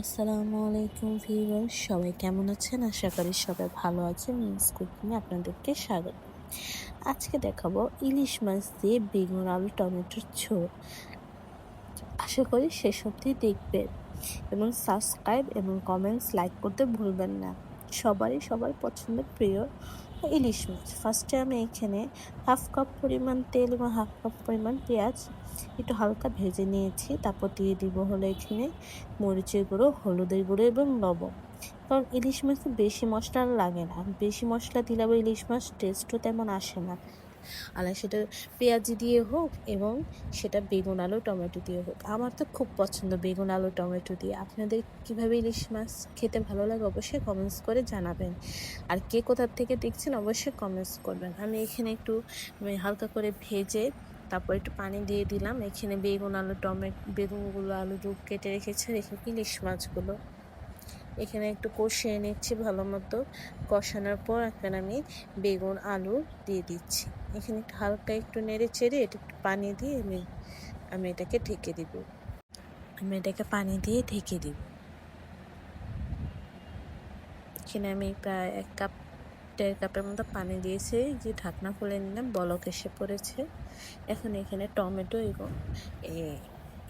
আসসালামু আলাইকুম ভিউয়ার সবাই কেমন আছেন? আশা করি সবাই ভালো আছেন। মিন্স কুকিংয়ে আপনাদেরকে স্বাগত। আজকে দেখাবো ইলিশ মাছ দিয়ে বেগুন আলু টমেটোর ঝোল। আশা করি শেষ অবধি দেখবেন এবং সাবস্ক্রাইব এবং কমেন্টস লাইক করতে ভুলবেন না। সবারই সবার পছন্দের প্রিয় ইলিশ মাছ। ফার্স্টে আমি এখানে হাফ কাপ পরিমাণ তেল এবং হাফ কাপ পরিমাণ পেঁয়াজ একটু হালকা ভেজে নিয়েছি। তারপর দিয়ে দিব হলো এখানে মরিচের গুঁড়ো, হলুদের গুঁড়ো এবং লবণ। কারণ ইলিশ মাছ বেশি মশলা লাগে না। বেশি মশলা দিলে আবার ইলিশ মাছ টেস্টও তেমন আসে না। আর সেটা পেঁয়াজি দিয়ে হোক এবং সেটা বেগুন আলু, টমেটো দিয়ে হোক। আমার তো খুব পছন্দ বেগুন আলু, টমেটো দিয়ে। আপনাদের কীভাবে ইলিশ মাছ খেতে ভালো লাগে অবশ্যই কমেন্টস করে জানাবেন। আর কে কোথার থেকে দেখছেন অবশ্যই কমেন্টস করবেন। আমি এখানে একটু হালকা করে ভেজে তারপর একটু পানি দিয়ে দিলাম। এখানে বেগুন আলু টমেটো বেগুনগুলো আলু কেটে রেখেছে। রেখে ইলিশ মাছগুলো। এখানে একটু কষিয়ে নিচ্ছি ভালো মতো। কষানোর পর এখন আমি বেগুন, আলু দিয়ে দিচ্ছি। এখানে একটু হালকা একটু নেড়ে চেড়ে এটা একটু পানি দিয়ে আমি আমি এটাকে ঢেকে দিব। আমি এটাকে পানি দিয়ে ঢেকে দিব। এখানে আমি প্রায় এক কাপ, দেড় কাপের মতো পানি দিয়েছি। যে ঢাকনা খুলে নিলাম, বলক এসে পড়েছে। এখন এখানে টমেটো এবং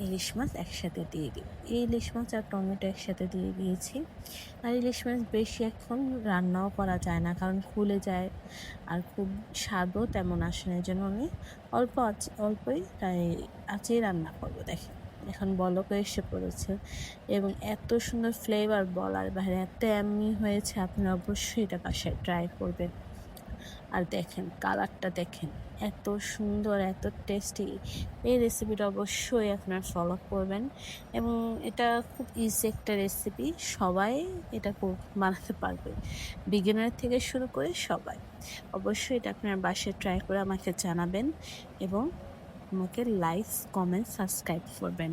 ইলিশ মাছ একসাথে দিয়ে দিই। এই ইলিশ মাছ আর টমেটো একসাথে দিয়ে দিয়েছি। আর ইলিশ মাছ বেশি এখন রান্নাও করা যায় না, কারণ খুলে যায় আর খুব স্বাদও তেমন আসে না। জন্য আমি অল্প অল্পই তাই আছেই রান্না করব, দেখেন। এখন বলকও এসে পড়েছে এবং এত সুন্দর ফ্লেভার বলার বাইরে, এত এমনি হয়েছে আপনি অবশ্যই এটা বাসায় ট্রাই করবেন। আর দেখেন কালারটা দেখেন, এত সুন্দর, এত টেস্টি এই রেসিপিটা অবশ্যই আপনার ফলো করবেন এবং এটা খুব ইজি একটা রেসিপি সবাই এটা বানাতে পারবে। বিগিনার থেকে শুরু করে সবাই। অবশ্যই এটা আপনার বাসায় ট্রাই করে আমাকে জানাবেন এবং আমাকে লাইক কমেন্ট সাবস্ক্রাইব করবেন।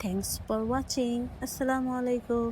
থ্যাংকস ফর ওয়াচিং আসসালামু আলাইকুম।